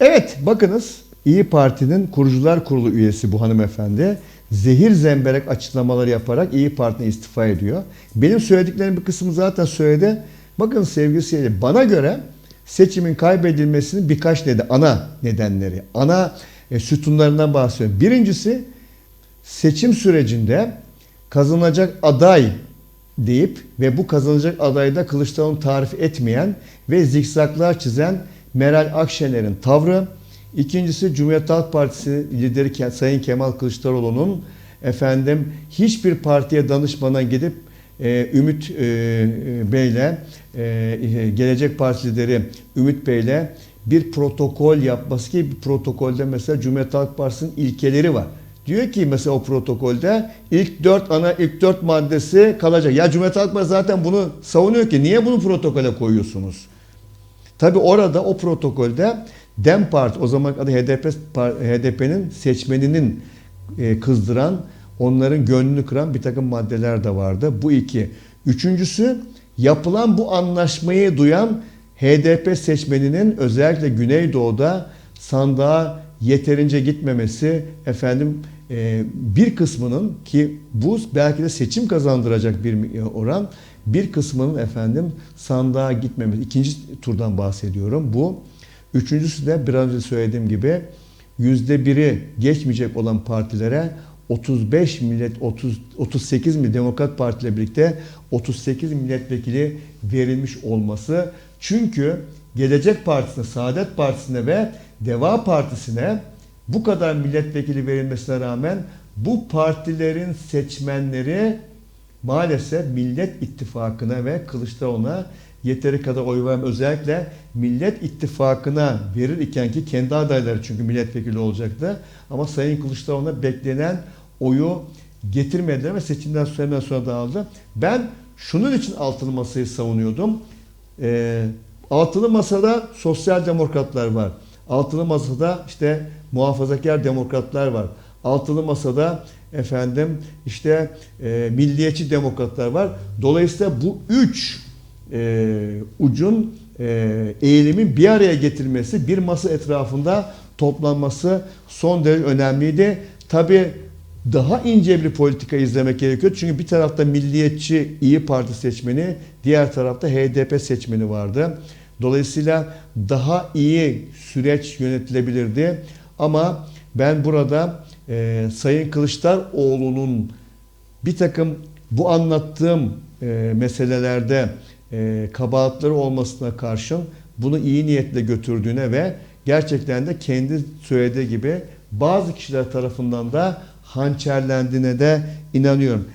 Evet bakınız İyi Parti'nin kurucular kurulu üyesi bu hanımefendi zehir zemberek açıklamalar yaparak İyi Parti'ne istifa ediyor. Benim söylediklerimin bir kısmı zaten söyledi. Bakın sevgili seyirciler bana göre seçimin kaybedilmesinin birkaç neden, ana nedenleri, ana e, sütunlarından bahsediyorum. Birincisi seçim sürecinde kazanacak aday deyip ve bu kazanacak adayda Kılıçdaroğlu'nu tarif etmeyen ve zikzaklar çizen Meral Akşener'in tavrı. İkincisi Cumhuriyet Halk Partisi lideri Sayın Kemal Kılıçdaroğlu'nun efendim hiçbir partiye danışmadan gidip e, Ümit e, e, Bey'le e, Gelecek Partisi lideri Ümit Bey'le bir protokol yapması ki bir protokolde mesela Cumhuriyet Halk Partisi'nin ilkeleri var. Diyor ki mesela o protokolde ilk dört ana ilk dört maddesi kalacak. Ya Cumhuriyet Halk Partisi zaten bunu savunuyor ki niye bunu protokole koyuyorsunuz? Tabi orada o protokolde Dem Parti o zaman adı HDP HDP'nin seçmeninin e, kızdıran, onların gönlünü kıran bir takım maddeler de vardı. Bu iki. Üçüncüsü yapılan bu anlaşmayı duyan HDP seçmeninin özellikle Güneydoğu'da sandığa yeterince gitmemesi efendim e, bir kısmının ki bu belki de seçim kazandıracak bir oran bir kısmının efendim sandığa gitmemesi. ikinci turdan bahsediyorum bu. Üçüncüsü de biraz önce söylediğim gibi yüzde biri geçmeyecek olan partilere 35 millet 30 38 mi Demokrat Parti ile birlikte 38 milletvekili verilmiş olması. Çünkü Gelecek Partisi'ne, Saadet Partisi'ne ve Deva Partisi'ne bu kadar milletvekili verilmesine rağmen bu partilerin seçmenleri maalesef Millet İttifakı'na ve Kılıçdaroğlu'na yeteri kadar oy vermem. Özellikle Millet İttifakı'na verir iken ki kendi adayları çünkü milletvekili olacaktı. Ama Sayın Kılıçdaroğlu'na beklenen oyu getirmediler ve seçimden sonra sonra dağıldı. Ben şunun için altılı masayı savunuyordum. Ee, altılı masada sosyal demokratlar var. Altılı masada işte muhafazakar demokratlar var. Altılı masada efendim işte e, milliyetçi demokratlar var. Dolayısıyla bu üç e, ucun e, eğilimin bir araya getirmesi, bir masa etrafında toplanması son derece önemliydi. Tabi daha ince bir politika izlemek gerekiyor. Çünkü bir tarafta milliyetçi İyi Parti seçmeni, diğer tarafta HDP seçmeni vardı. Dolayısıyla daha iyi süreç yönetilebilirdi. Ama ben burada e, Sayın Kılıçdaroğlu'nun bir takım bu anlattığım e, meselelerde e, kabahatleri olmasına karşın bunu iyi niyetle götürdüğüne ve gerçekten de kendi söylediği gibi bazı kişiler tarafından da hançerlendiğine de inanıyorum.